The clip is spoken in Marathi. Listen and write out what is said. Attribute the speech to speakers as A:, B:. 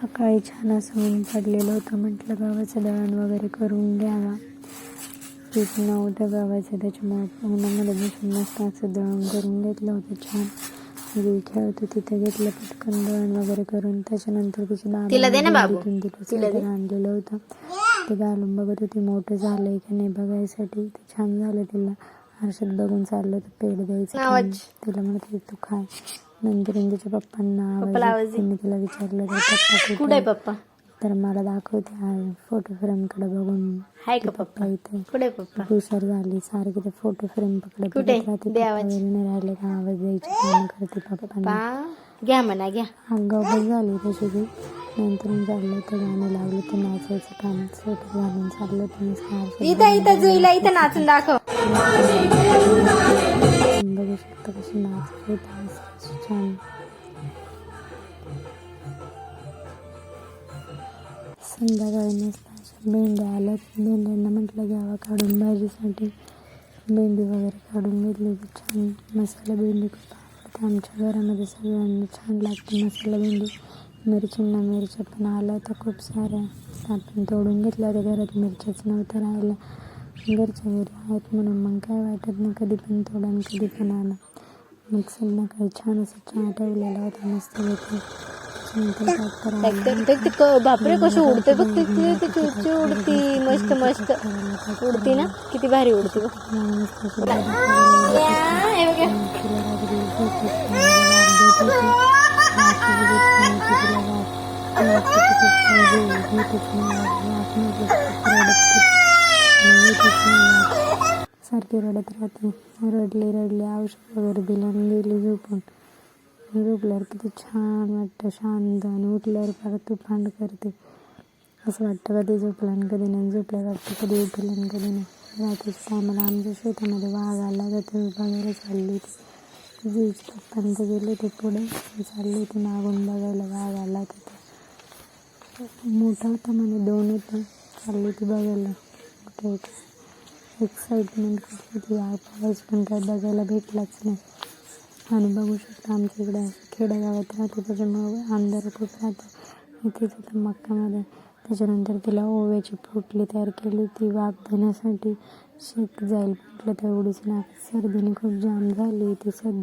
A: सकाळी छान असं ऊन पडलेलं होतं. म्हटलं गव्हाचं दळण वगैरे करून घ्यावा. पीठ नव्हतं गव्हाचं त्याच्यामुळे उन्हामध्ये बसून मस्त असं दळण करून घेतलं होतं छान. म्हणजे खेळत होती तिथे घेतलं पटकन दळण वगैरे करून. त्याच्यानंतर तिची बाबा
B: तिला दे ना बाबू.
A: तिला स्वेटर आणलेलं होतं. ते घालून बघत होती मोठं झालंय की नाही बघायसाठी. ते छान झालं तिला. आरशात बघून चाललं तर पेड द्यायचं. तिला. म्हणत तू खाय नंतर तिच्या पप्पांना
B: पप्पाला
A: आवाज
B: आवाज दे.
A: त्यांनी तिला विचारलं तर पप्पा
B: कुठे आहे पप्पा?
A: तर मला दाखवते फोटो फ्रेमकडे बघून.
B: हाय का
A: पप्पा
B: पप्पा?
A: इथे
B: कुठे आहे पप्पा?
A: हुशार झाली सारखी ते फोटो फ्रेम पकडत
B: कुठे?
A: बघत राहते
B: दे
A: पप्पा
B: आवाज.
A: नाही राहिले का? आवाज द्यायची काम करते पप्पांना.
B: पप्पा घ्या म्हणा घ्या.
A: आगाऊ झाली तशी ती नंतर चाललं होतं गाणं लावलं तर नाचायचं काम स्वेटर घालून चाललं स्कार्फ
B: इथं इथं जुईला इथं नाचून दाखव.
A: बघू शकता कशी नाचत होती मस्त छान संध्याकाळी मस्त अशा भेंड्या आल्यात भेंड्यांना म्हटलं घ्यावा काढून भाजीसाठी भेंडी वगैरे काढून घेतली होती छान मसाला भेंडी खूप आवडते आमच्या घरामध्ये सगळ्यांना छान लागते मसाला भेंडी मिरच्यांना मिरच्या पण आल्या होत्या खूप साऱ्या आपण तोडून घेतल्या होत्या घरात मिरच्याच नव्हतं राहिलं घरच्या घरी आहेत म्हणून मग काय वाटत नाही कधी पण तोडा आणि कधी पण आणा मग संध्याकाळी छान असं चहा ठेवलेला होता मस्त पैकी
B: बापरे कसं उडते बघ ते ते- उडती मस्त मस्त. उडती. ना? किती भारी उडती बघ.
A: मस्त नाही, सारखी रडत राहते. रडली रडली औषध वगैरे दिलं आणि गेली झोपून. झोपल्यावर किती छान वाटतं शांत आणि उठल्यावर परत तुफांड करते. असं वाटतं कधी झोपलं आणि कधी नाही. झोपल्या वाटतं कधी उठलं आणि कधी नाही. रात्रीच्या टायमाला आमच्या शेतामध्ये वाघ आला तर ते बघायला चालली होती. जीज पप्पांचं गेले ते पुढे. चालली होती मागून बघायला. वाघ आला तर मोठा होता म्हणे दोन होता. चालली होती बघायला. मोठं एक एक्साइटमेंट खूप होती? वाघ पाहायची पण काय बघायला भेटलाच नाही. आणि बघू शकता आमच्या इकडे खेडेगावात राहते त्याच्यामुळं अंधार खूप राहतं. इथेच होतं मक्कामध्ये. त्याच्यानंतर तिला ओव्याची पोटली तयार केली ती वाप देण्यासाठी शेत जाईल म्हटलं तेवढीच ना सर्दीने खूप जाम झाली ती सध्या